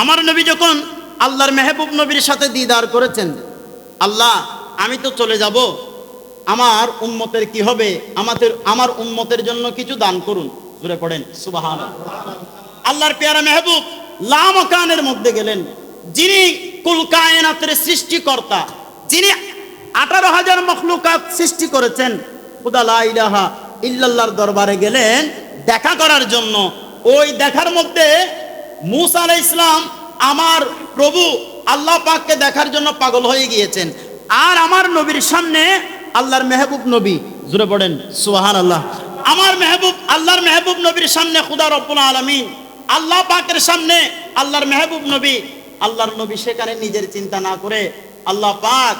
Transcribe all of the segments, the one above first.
আমার নবী যখন আল্লাহর মেহবুব নবীর সাথে দিদার করেছেন, আল্লাহ, আমি তো চলে যাব, আমার উম্মতের কি হবে? আমাদের, আমার উম্মতের জন্য কিছু দান করুন। জুড়ে পড়েন সুবাহান আল্লাহর পেয়ারা মেহবুব লামকানের মধ্যে গেলেন। যিনি কুল কায়নাতের সৃষ্টিকর্তা, যিনি আঠারো হাজার মখলুকাত সৃষ্টি করেছেন ইল্লাল্লাহর দরবারে গেলেন, দেখা করার জন্য। ওই দেখার মধ্যে মুসা ইসলাম আমার প্রভু আল্লাহ পাককে দেখার জন্য পাগল হয়ে গিয়েছেন। আর আমার নবীর সামনে আল্লাহর মেহবুব নবী জুড়ে পড়েন সুহান আল্লাহ আমার মেহবুব, আল্লাহর মেহবুব নবীর সামনে খুদা রব্বুল আলমিন। আল্লাহ পাকের সামনে আল্লাহর মেহবুব নবী। আল্লাহর নবী সেখানে নিজের চিন্তা না করে আল্লাহ পাক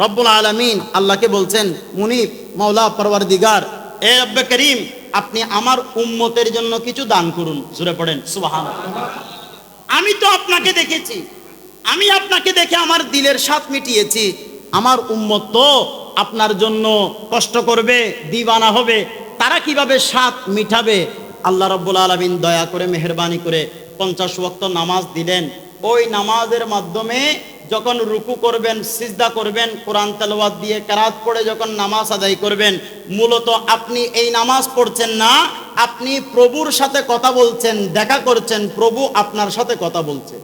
রব্বুল আলমিন আল্লাহকে বলছেন মুনিফ মৌলা পরওয়ার দিগার এ রব্বে করিম আপনি আমার উম্মতের জন্য কিছু দান করুন। জুড়ে পড়েন, সুবাহান। আমি তো আপনাকে দেখেছি। আমি আপনাকে দেখে আমার দিলের সাথ মিটিয়েছি। আমার উম্মত তো আপনার জন্য কষ্ট করবে, দিবানা হবে। তারা কীভাবে স্বাদ মিটাবে? আল্লাহ রব্বুল আলমিন দয়া করে, মেহরবানি করে পঞ্চাশ ওয়াক্ত নামাজ দিলেন। ওই নামাজের মাধ্যমে যখন রুকু করবেন, সিজদা করবেন, কোরআন তেলাওয়াত দিয়ে কেরাত পড়ে যখন নামাজ আদায় করবেন, মূলত আপনি এই নামাজ পড়ছেন না, আপনি প্রভুর সাথে কথা বলছেন, দেখা করছেন, প্রভু আপনার সাথে কথা বলছে।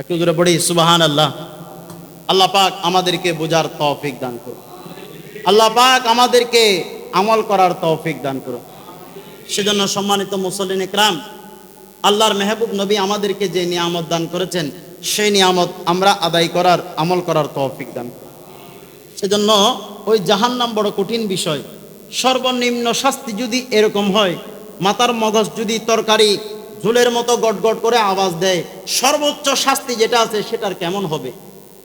একটু জোরে পড়ি সুবাহান আল্লাহ আল্লাহ পাক আমাদেরকে বোঝার তৌফিক দান করুন। আল্লাহ পাক আমাদেরকে আমল করার তৌফিক দান করুন। সেজন্য সম্মানিত মুসলিন ইকরাম আল্লাহর মেহবুব নবী আমাদেরকে যে নিয়ামত দান করেছেন সেই নিয়ামত আমরা আদায় করার, আমল করার তৌফিক দান সেজন্য ওই জাহান্নাম বড় কঠিন বিষয়। সর্বনিম্ন শাস্তি যদি এরকম হয় মাতার মগজ যদি তরকারি ঝুলের মতো গটগট করে আওয়াজ দেয়, সর্বোচ্চ শাস্তি যেটা আছে সেটার কেমন হবে?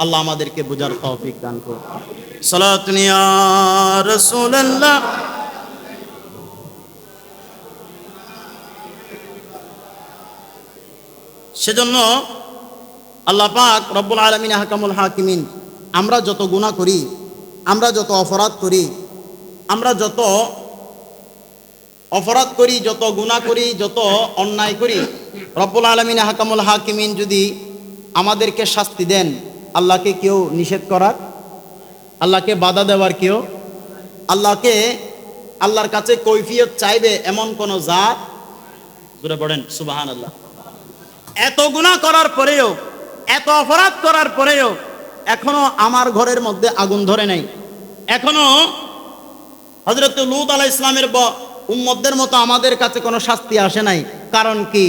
আল্লাহ আমাদেরকে বোঝার তৌফিক দান করুন। সালাতুনিয়া রাসূলুল্লাহ। সেজন্য আল্লাহ পাক রব্বুল আলমিন হাকামুল হাকিমিন, আমরা যত গুণা করি, আমরা যত অপরাধ করি, আমরা যত অপরাধ করি, যত গুণা করি, যত অন্যায় করি, রব্বুল আলমিন হাকামুল হাকিমিন যদি আমাদেরকে শাস্তি দেন, আল্লাহকে কেউ নিষেধ করার, আল্লাহকে বাধা দেওয়ার কেউ, আল্লাহকে, আল্লাহর কাছে কৈফিয়ত চাইবে এমন কোন জাত? জুড়ে পড়েন সুবাহান আল্লাহ এত গুণা করার পরেও এত অপরাধ করার পরেও এখনও আমার ঘরের মধ্যে আগুন ধরে নাই। এখনও হজরত লুত আলাহ ইসলামের উম্মতদের মতো আমাদের কাছে কোনো শাস্তি আসে নাই। কারণ কি?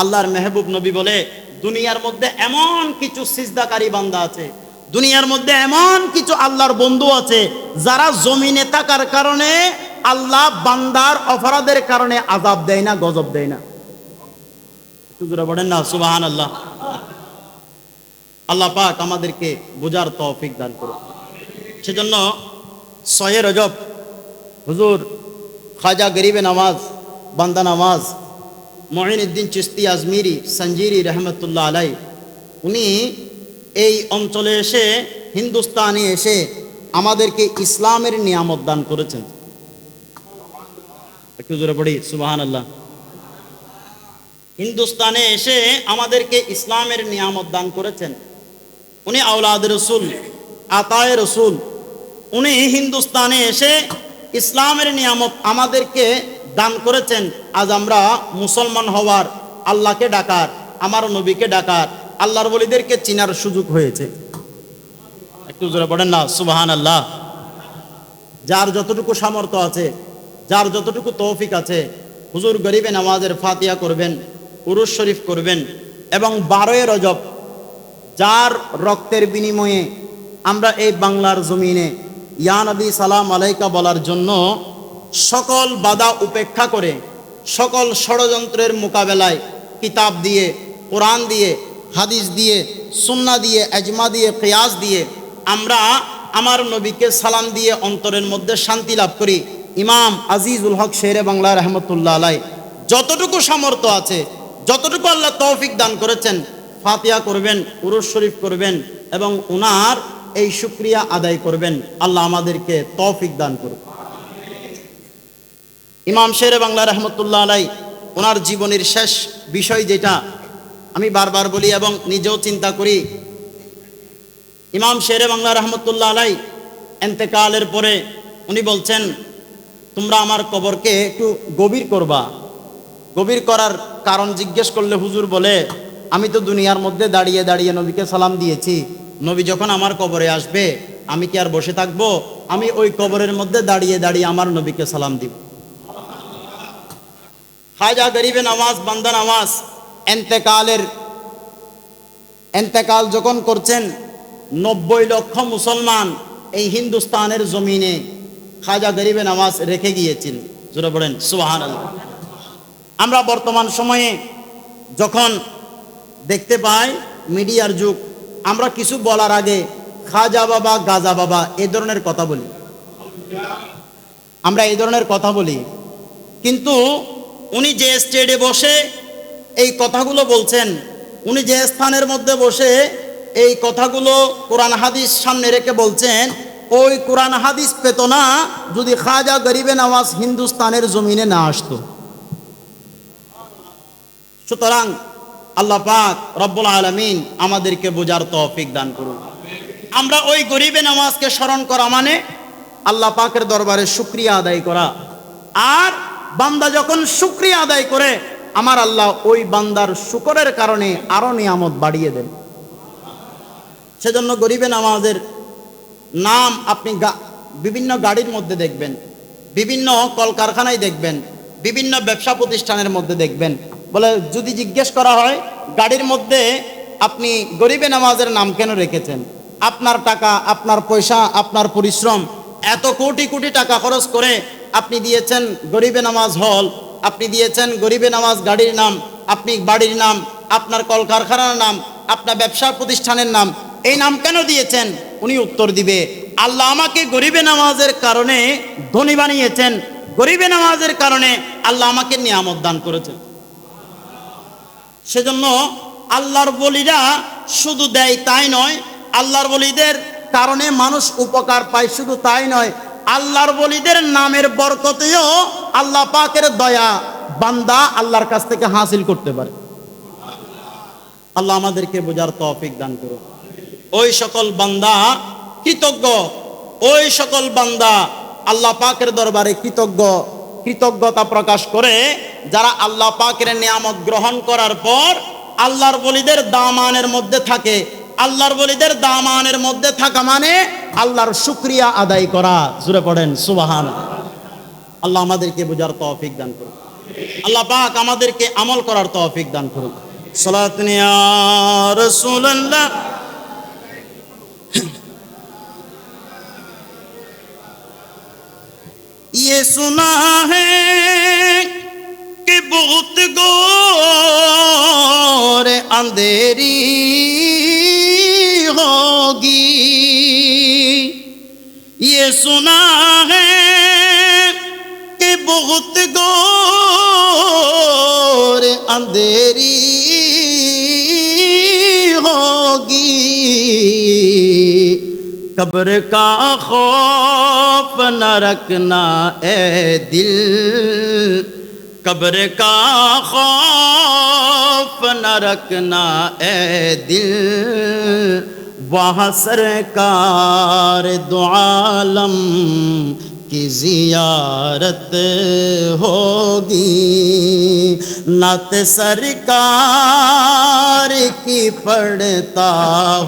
আল্লাহর মেহবুব নবী বলে, দুনিয়ার মধ্যে এমন কিছু সিজদাকারী বান্দা আছে, দুনিয়ার মধ্যে এমন কিছু আল্লাহর বন্ধু আছে, যারা জমিনে থাকার কারণে আল্লাহ বান্দার অপরাধের কারণে আজাব দেয় না, গজব দেয় না। বলেন না আল্লাহ আল্লাহ পাক আমাদেরকে বোঝার তৌফিক দান করুন। সেজন্য ছয়ে রজব, হুজুর, খাজা গরিবে নামাজ, বান্দা নামাজ মহিনুদ্দিন চিস্তি আজমিরি, সঞ্জিরি রহমতুল্লাহ আলাই, উনি এই অঞ্চলে এসে, হিন্দুস্তানে এসে আমাদেরকে ইসলামের নিয়ামত দান করেছেন। আল্লাহ হিন্দুস্তানে এসে আমাদেরকে ইসলামের নিয়ামত দান করেছেন। উনি আউলাদ রসুল, আতায় রসুল। উনি হিন্দুস্তানে এসে ইসলামের নিয়ামত আমাদেরকে দান করেছেন। আজ আমরা মুসলমান হওয়ার আল্লাহকে ডাকার, আমার নবীকে ডাকার, আল্লাহর বলিদেরকে চিনার সুযোগ হয়েছে। একটু জোরে পড়েন না সুবাহান আল্লাহ যার যতটুকু সামর্থ্য আছে, যার যতটুকু তৌফিক আছে, হুজুর গরিবে নামাজের ফাতিয়া করবেন উরুস শরীফ করবেন এবং বারোয় রজব যার রক্তের বিনিময়ে আমরা এই বাংলার জমিনে ইয়া নবী সালাম আলাইকা বলার জন্য সকল বাধা উপেক্ষা করে, সকল ষড়যন্ত্রের মোকাবেলায় কিতাব দিয়ে, কোরআন দিয়ে, হাদিস দিয়ে সুন্না দিয়ে এজমা দিয়ে, কেয়াস দিয়ে আমরা আমার নবীকে সালাম দিয়ে অন্তরের মধ্যে শান্তি লাভ করি। ইমাম আজিজুল হক শেরে বাংলা রহমতুল্লাহ আলাই যতটুকু সামর্থ্য আছে, যতটুকু আল্লাহ তৌফিক দান করেছেন ফাতিয়া করবেন, উরুস শরীফ করবেন এবং উনার এই শুক্রিয়া আদায় করবেন। আল্লাহ আমাদেরকে তৌফিক দান করুন ইমাম শেরে বাংলা রহমতুল্লাহ আলাই ওনার জীবনের শেষ বিষয় যেটা, আমি বারবার বলি এবং নিজেও চিন্তা করি, ইমাম শেরে বাংলা রহমতুল্লাহ আলাই এন্তেকালের পরে উনি বলছেন, তোমরা আমার কবরকে একটু গভীর করবা। গভীর করার কারণ জিজ্ঞেস করলে হুজুর বলে আমি তো দুনিয়ার মধ্যে দাঁড়িয়ে দাঁড়িয়ে নবীকে সালাম দিয়েছি। নবী যখন আমার কবরে আসবে, আমি কি আর বসে থাকব? আমি ওই কবরের মধ্যে দাঁড়িয়ে দাঁড়িয়ে আমার নবীকে সালাম দিব। খাজা গরিবে নামাজ, বান্দা নামাজ, এন্তেকালের এন্তেকাল যখন করছেন, নব্বই লক্ষ মুসলমান এই হিন্দুস্তানের জমিনে খাজা গরিবে নামাজ রেখে গিয়েছেন জোরে বলেন সুবাহান আমরা বর্তমান সময়ে যখন দেখতে পাই, মিডিয়ার যুগ। আমরা কিছু বলার আগে খাজা বাবা, গাজা বাবা এ ধরনের কথা বলি। আমরা এই ধরনের কথা বলি। কিন্তু উনি যে স্টেডে বসে এই কথাগুলো বলছেন, উনি যে স্থানের মধ্যে বসে এই কথাগুলো কোরআন হাদিস সামনে রেখে বলছেন, ওই কোরআন হাদিস পেত না যদি খাজা গরিবে নওয়াজ হিন্দুস্তানের জমিনে না আসতো। সুতরাং আল্লাহ পাক রব্বুল আলমিন আমাদেরকে বোঝার তৌফিক দান করুন। আমরা ওই গরিবে নামাজকে স্মরণ করা মানে আল্লাহ পাকের দরবারে শুক্রিয়া আদায় করা। আর বান্দা যখন শুক্রিয়া আদায় করে, আমার আল্লাহ ওই বান্দার শুকরের কারণে আরও নিয়ামত বাড়িয়ে দেন। সেজন্য গরিবে নামাজের নাম আপনি বিভিন্ন গাড়ির মধ্যে দেখবেন, বিভিন্ন কলকারখানায় দেখবেন, বিভিন্ন ব্যবসা প্রতিষ্ঠানের মধ্যে দেখবেন বলে, যদি জিজ্ঞেস করা হয়, গাড়ির মধ্যে আপনি গরিবে নামাজের নাম কেন রেখেছেন? আপনার টাকা, আপনার পয়সা, আপনার পরিশ্রম, এত কোটি কোটি টাকা খরচ করে আপনি দিয়েছেন গরিবে নামাজ হল, আপনি দিয়েছেন গরিবে নামাজ গাড়ির নাম, আপনি বাড়ির নাম, আপনার কলকারখানার নাম, আপনার ব্যবসা প্রতিষ্ঠানের নাম, এই নাম কেন দিয়েছেন? উনি উত্তর দিবে, আল্লাহ আমাকে গরিবে নামাজের কারণে ধনী বানিয়েছেন। গরিবে নামাজের কারণে আল্লাহ আমাকে নিয়ামত দান করেছেন। সেজন্য আল্লাহর বলিরা শুধু দেয় তাই নয়, আল্লাহর বলিদের কারণে মানুষ উপকার পায় শুধু তাই নয়, আল্লাহর বলিদের নামের বরকতেও আল্লাহ পাকের দয়া বান্দা আল্লাহর কাছ থেকে হাসিল করতে পারে। আল্লাহ আমাদেরকে বোঝার তৌফিক দান করুন। ওই সকল বান্দা কৃতজ্ঞ, ওই সকল বান্দা আল্লাহ পাকের দরবারে কৃতজ্ঞ। কৃতজ্ঞতা প্রকাশ করে যারা আল্লাহ পাকের নিয়ামত গ্রহণ করার পর আল্লাহর বলিদের দামানের মধ্যে থাকে। আল্লাহর বলিদের দামানের মধ্যে থাকা মানে আল্লাহর শুক্রিয়া আদায় করা। জুড়ে পড়েন সুবাহান আল্লাহ আমাদেরকে বোঝার তৌফিক দান করুন আল্লাহ পাক আমাদেরকে আমল করার তৌফিক দান করুন সালাত নিয়া یہ سنا ہے کہ بہت گور اندھیری ہوگی۔ یہ سنا ہے کہ بہت گور اندھیری ہوگی۔ قبر کا خوف نہ رکھنا اے دل۔ قبر کا خوف نہ رکھنا اے دل۔ وہاں سرکار دعالم کی زیارت ہوگی۔ نت سرکار کی پڑھتا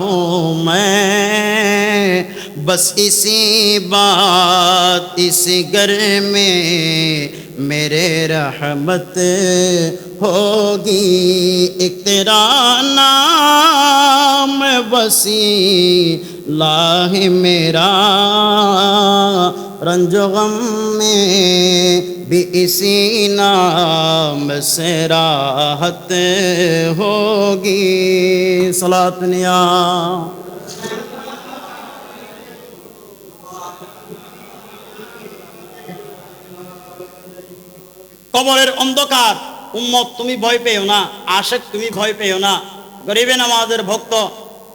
ہوں میں۔ بس اسی بات اس گھر میں میرے رحمت ہوگی۔ ایک تیرا نام بسی لاہ میرا۔ رنج غم میں بھی اسی نام سے راحت ہوگی سلات نیا কবরের অন্ধকার। উম্মত, তুমি ভয় পেও না। আশেক, তুমি ভয় পেও না। গরিবেন আমাদের ভক্ত,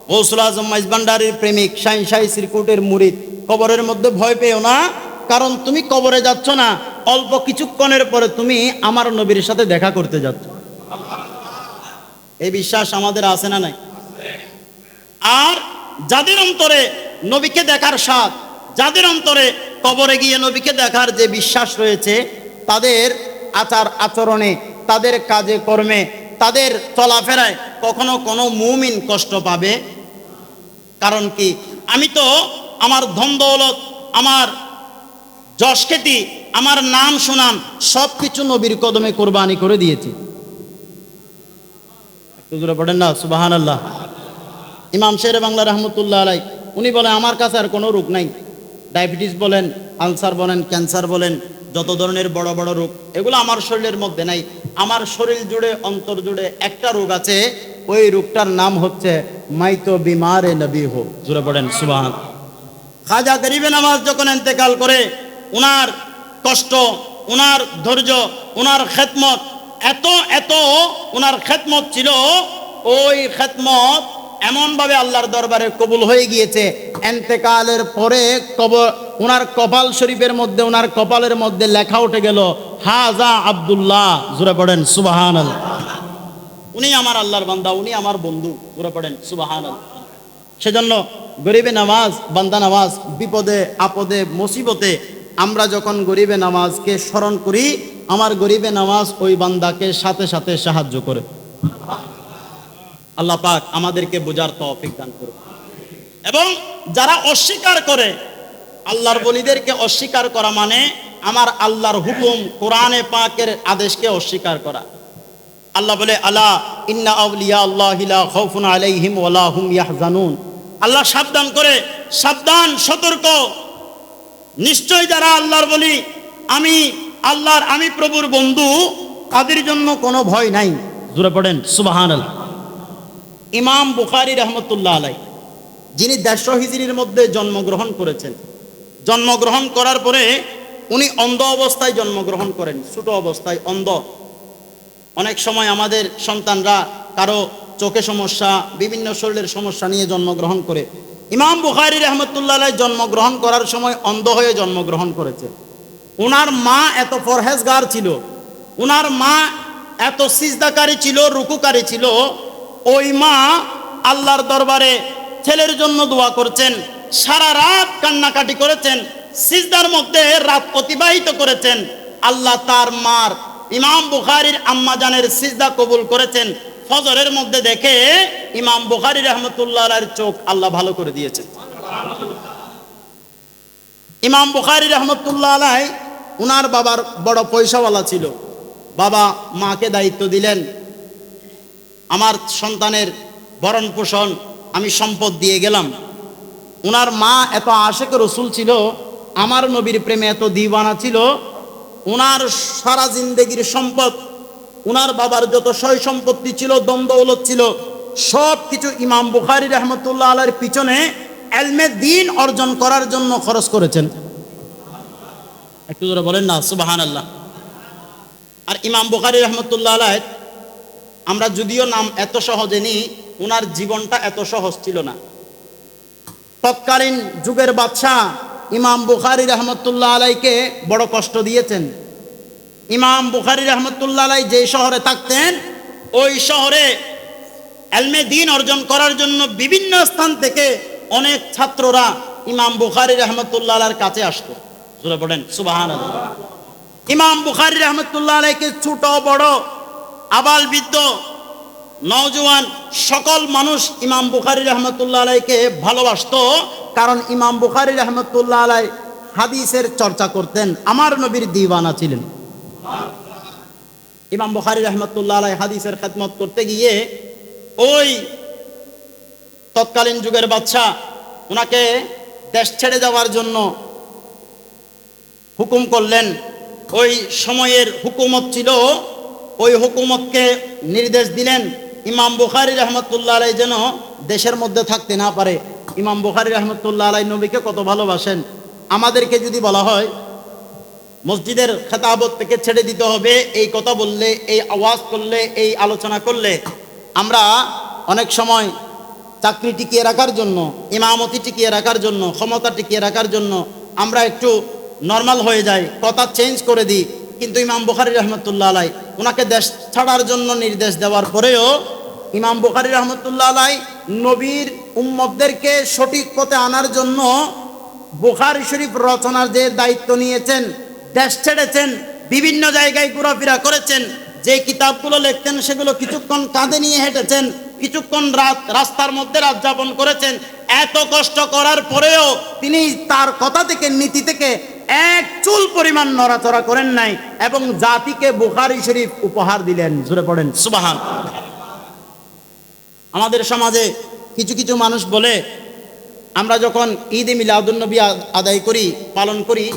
গৌসুল আজম মাইজবান্ডারির প্রেমিক শাহিন শাহী শ্রীকুটের মুরিদ। কবরের মধ্যে ভয় পেও না, কারণ তুমি কবরে যাচ্ছ না, অল্প কিছুক্ষণের পরে তুমি আমার নবীর সাথে দেখা করতে যাচ্ছ। এই বিশ্বাস আমাদের আছে না নাই? আর যাদের অন্তরে নবীকে দেখার স্বাদ, যাদের অন্তরে কবরে গিয়ে নবীকে দেখার যে বিশ্বাস রয়েছে, তাদের আচার আচরণে, তাদের কাজে কর্মে, তাদের চলাফেরায় কখনো কোনো মুমিন কষ্ট পাবে? কারণ কি? আমি তো আমার ধন দৌলত, আমার যশ খ্যাতি, আমার নাম সুনাম সব কিছু নবীর কদমে কোরবানি করে দিয়েছি। পড়েন না সুবাহান আল্লাহ ইমাম শের বাংলা রহমতুল্লাহ আলাই উনি বলেন, আমার কাছে আর কোনো রোগ নাই। ডায়াবেটিস বলেন, আলসার বলেন, ক্যান্সার বলেন, যত ধরনের বড় বড় রোগ, এগুলো আমার শরীরের মধ্যে নাই। আমার শরীর জুড়ে, অন্তর জুড়ে একটা রোগ আছে, ওই রোগটার নাম হচ্ছে মাইতো বিমারে নবী হো জুড়ে পড়েন, সুবাহান। খাজা গরিবে নামাজ যখন এতেকাল করে, উনার কষ্ট, উনার ধৈর্য, উনার খেদমত, এত এত উনার খেদমত ছিল, ওই খেদমত এমনভাবে আল্লাহর দরবারে কবুল হয়ে গিয়েছে। এন্তেকালের পরে কবর ওনার কপাল শরীফের মধ্যে ওনার কপালের মধ্যে লেখা উঠে গেল, হাজা আব্দুল্লাহ জুড়ে পড়েন সুবাহান উনি আমার আল্লাহর বান্দা, উনি আমার বন্ধু জুড়ে পড়েন সুবাহান সেজন্য গরিবে নামাজ, বান্দা নামাজ, বিপদে, আপদে, মুসিবতে আমরা যখন গরিবে নামাজকে স্মরণ করি, আমার গরিবে নামাজ ওই বান্দাকে সাথে সাথে সাহায্য করে। আল্লাহ পাক আমাদেরকে বোঝার তৌফিক দান করুন। এবং যারা অস্বীকার করে, আল্লাহর বলিদেরকে অস্বীকার করা মানে আমার আল্লাহর হুকুম কোরআনে পাকের আদেশকে অস্বীকার করা। আল্লাহ বলে, আলা ইন্না আউলিয়া আল্লাহ খাউফুন আলাইহিম ওয়ালা হুম ইয়াহজানুন। আল্লাহ সাবধান করে, সাবধান, সতর্ক। নিশ্চয় যারা আল্লাহর বলি, আমি আল্লাহর, আমি প্রভুর বন্ধু, তাদের জন্য কোনো ভয় নাই। জুড়ে পড়েন সুবাহান ইমাম বুখারি রহমতুল্লাহ আলাই যিনি দেড়শো হিজড়ির মধ্যে জন্মগ্রহণ করেছেন। জন্মগ্রহণ করার পরে উনি অন্ধ অবস্থায় জন্মগ্রহণ করেন, ছোট অবস্থায় অন্ধ। অনেক সময় আমাদের সন্তানরা কারও চোখে সমস্যা, বিভিন্ন শরীরের সমস্যা নিয়ে জন্মগ্রহণ করে। ইমাম বুখারি রহমতুল্লাহ জন্মগ্রহণ করার সময় অন্ধ হয়ে জন্মগ্রহণ করেছে। ওনার মা এত ফরহেজগার ছিল ওনার মা এত সিজদাকারী ছিল, রুকুকারী ছিল, ওই মা আল্লাহর দরবারে ছেলের জন্য দোয়া করছেন, সারা রাত কান্নাকাটি করেছেন, সিজদার মধ্যে রাত অতিবাহিত করেছেন, আল্লাহ তার মার, ইমাম বুখারির আম্মাজানের সিজদা কবুল করেছেন ফজরের মধ্যে দেখে ইমাম বুখারি রহমতুল্লাহ চোখ আল্লাহ ভালো করে দিয়েছেন। ইমাম বুখারি রহমতুল্লাহ আলাই উনার বাবার বড় পয়সাওয়ালা ছিল। বাবা মাকে দায়িত্ব দিলেন, আমার সন্তানের ভরণ পোষণ আমি সম্পদ দিয়ে গেলাম। উনার মা এত আশেক রসুল ছিল, আমার নবীর প্রেমে এত দিবানা ছিল, উনার সারা জিন্দগির সম্পদ উনার বাবার যত সয় সম্পত্তি ছিল দ্বন্দ্বলত ছিল, সব কিছু ইমাম বুখারি রহমতুল্লাহ আলার পিছনে এলমে দিন অর্জন করার জন্য খরচ করেছেন। একটু ধরে বলেন না সুবাহান আল্লাহ আর ইমাম বুখারি রহমতুল্লাহ আলাহ আমরা যদিও নাম এত সহজে নিই উনার জীবনটা এত সহজ ছিল না। তৎকালীন যুগের বাদশাহ ইমাম বুখারি রহমতুল্লাহ আলাইকে বড় কষ্ট দিয়েছেন। ইমাম বুখারি রহমতুল্লাহ যে শহরে থাকতেন, ওই শহরে এলমে দিন অর্জন করার জন্য বিভিন্ন স্থান থেকে অনেক ছাত্ররা ইমাম বুখারি রহমতুল্লাহ কাছে আসতো। জোরে পড়েন সুবাহান ইমাম বুখারি রহমতুল্লাহ আলাইকে ছোট, বড়, আবাল বৃদ্ধ, নওজোয়ান সকল মানুষ ইমাম বুখারি রহমতুল্লাহ ভালোবাসতো, কারণ ইমাম বুখারি রহমতুল্লাহ হাদিসের চর্চা করতেন, আমার নবীর দিওয়ানা ছিলেন। ইমাম বুখারি রহমতুল্লাহ আলাই হাদিসের খেদমত করতে গিয়ে ওই তৎকালীন যুগের বাচ্চা ওনাকে দেশ ছেড়ে যাওয়ার জন্য হুকুম করলেন। ওই সময়ের হুকুমত ছিল, ওই হুকুমতকে নির্দেশ দিলেন ইমাম বুখারি রহমতুল্লাহ আলাই যেন দেশের মধ্যে থাকতে না পারে। ইমাম বুখারি রহমতুল্লাহ আলাই নবীকে কত ভালোবাসেন। আমাদেরকে যদি বলা হয় মসজিদের খেতাবত থেকে ছেড়ে দিতে হবে। এই কথা বললে, এই আওয়াজ করলে, এই আলোচনা করলে আমরা অনেক সময় চাকরি টিকিয়ে রাখার জন্য, ইমামতি টিকিয়ে রাখার জন্য, ক্ষমতা টিকিয়ে রাখার জন্য আমরা একটু নর্মাল হয়ে যাই, কথা চেঞ্জ করে দিই। কিন্তু ইমাম বুখারি রহমতুল্লাহ আলাই ওনাকে দেশ ছাড়ার জন্য নির্দেশ দেওয়ার পরেও ইমাম বুখারি রহমতুল্লাহ আলাই নবীর উম্মতদেরকে সঠিক পথে আনার জন্য বুখারি শরীফ রচনার যে দায়িত্ব নিয়েছেন দেশ ছেড়েছেন, বিভিন্ন জায়গায় ঘোরাফেরা করেছেন, যে কিতাবগুলো লিখতেন সেগুলো কিছুক্ষণ কাঁধে নিয়ে হেঁটেছেন, কিছুক্ষণ রাত, রাস্তার মধ্যে রাত যাপন করেছেন। এত কষ্ট করার পরেও তিনি তার কথা থেকে, নীতি থেকে এক চুল পরিমাণ নড়াচড়া করেন নাই এবং জাতিকে বুখারি শরীফ উপহার দিলেন। জুড়ে পড়েন। সুবাহান। আমাদের সমাজে কিছু কিছু মানুষ বলে, আমরা যখন ঈদ মিলাদুন্নবী আ- আদায় করি, পালন করি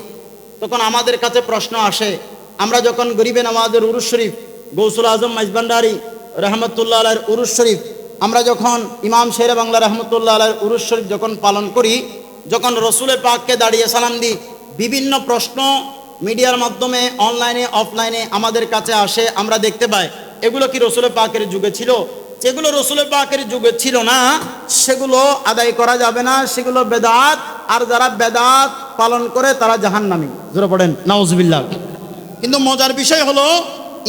তখন আমাদের কাছে প্রশ্ন আসে, আমরা যখন গরিবে নামাজের উরুস শরীফ, গৌসুল আজম মাইজবান্ডারি রহমতুল্লাহ আলার উরুস শরীফ, আমরা যখন ইমাম শেরে বাংলা রহমতুল্লাহ আলার উরুস শরীফ যখন পালন করি, যখন রসুলের পাককে দাঁড়িয়ে সালাম দিই, বিভিন্ন প্রশ্ন মিডিয়ার মাধ্যমে, অনলাইনে, অফলাইনে আমাদের কাছে আসে, আমরা দেখতে পাই, এগুলো কি রসুলের পাকের যুগে ছিল? যেগুলো রসুলের পাকের যুগে ছিল না, সেগুলো আদায় করা যাবে না, সেগুলো বেদাত, আর যারা বেদাত পালন করে তারা জাহান্নামী। জোরে পড়েন, নাউজবিল্লাহ। কিন্তু মজার বিষয় হলো,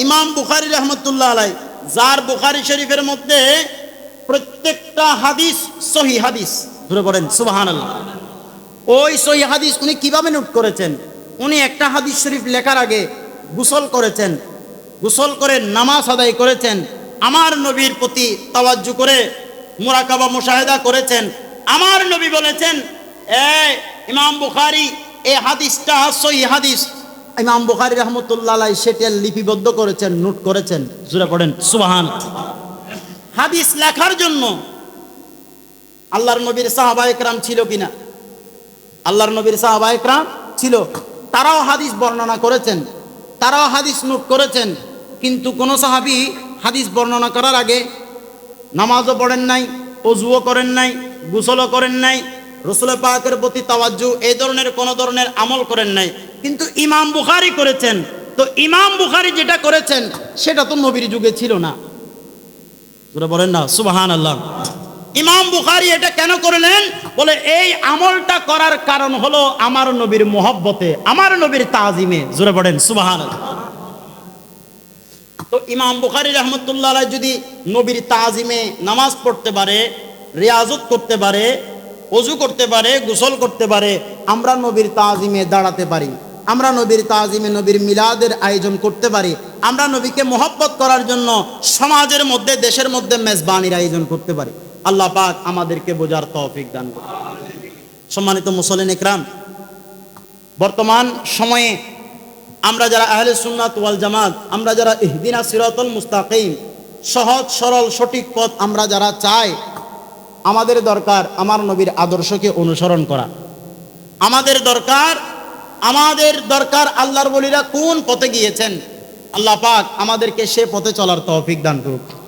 ইমাম বুখারি রহমতুল্লাহ আলাই যার বুখারি শরীফের মধ্যে প্রত্যেকটা হাদিস সহি হাদিস। ধরে পড়েন সুবাহান ওই সহি হাদিস উনি কীভাবে নোট করেছেন? উনি একটা হাদিস শরীফ লেখার আগে গোসল করেছেন, গোসল করে নামাজ আদায় করেছেন, আমার নবীর প্রতি তাওয়াজ্জু করে মুরাকাবা, মুশাহেদা করেছেন, আমার নবী বলেছেন, এ ইমাম বুখারি এই হাদিসটা সহি হাদিস। ইমাম বুখারি রহমতুল্লাহ সেটা লিপিবদ্ধ করেছেন নোট করেছেন। জুড়ে পড়েন। সুবাহান। হাদিস লেখার জন্য আল্লাহর নবীর সাহাবা একরাম ছিল কিনা? আল্লাহর নবীর সাহাবা একরাম ছিল। তারাও হাদিস বর্ণনা করেছেন তারাও হাদিস নোট করেছেন। কিন্তু কোন সাহাবি হাদিস বর্ণনা করার আগে নামাজও পড়েন নাই অজুও করেন নাই গোসলও করেন নাই রসুল পাকের প্রতি তাওয়াজ্জু এই ধরনের, কোন ধরনের আমল করেন নাই। কিন্তু ইমাম বুখারি করেছেন। তো ইমাম বুখারি যেটা করেছেন, সেটা তো নবীর যুগে ছিল না। বলেন না সুবাহান আল্লাহ ইমাম বুখারি এটা কেন করলেন? বলে, এই আমলটা করার কারণ হলো আমার নবীর মোহব্বতে, আমার নবীর তাজিমে। জোরে পড়েন সুবাহান তো ইমাম বুখারি রহমতুল্লাহ যদি নবীর তাজিমে নামাজ পড়তে পারে, রিয়াজত করতে পারে অজু করতে পারে, গোসল করতে পারে, আমরা নবীর তাজিমে দাঁড়াতে পারি। আমরা নবীর তাজিমে, নবীর মিলাদের আয়োজন করতে পারি। আমরা নবীকে মোহব্বত করার জন্য সমাজের মধ্যে, দেশের মধ্যে মেজবানির আয়োজন করতে পারি। আল্লাহ পাক আমাদেরকে বোঝার তৌফিক দান করুন। সম্মানিত মুসলিন ইকরাম বর্তমান সময়ে আমরা যারা আহলে সুন্নাত ওয়াল জামাত, আমরা যারা ইহদিনা সিরাতুল মুস্তাকিম, সহজ, সরল, সঠিক পথ আমরা যারা চাই আমাদের দরকার আমার নবীর আদর্শকে অনুসরণ করা। আমাদের দরকার আমাদের দরকার আল্লাহর বলিরা কোন পথে গিয়েছেন? আল্লাহ পাক আমাদেরকে সে পথে চলার তৌফিক দান করুক।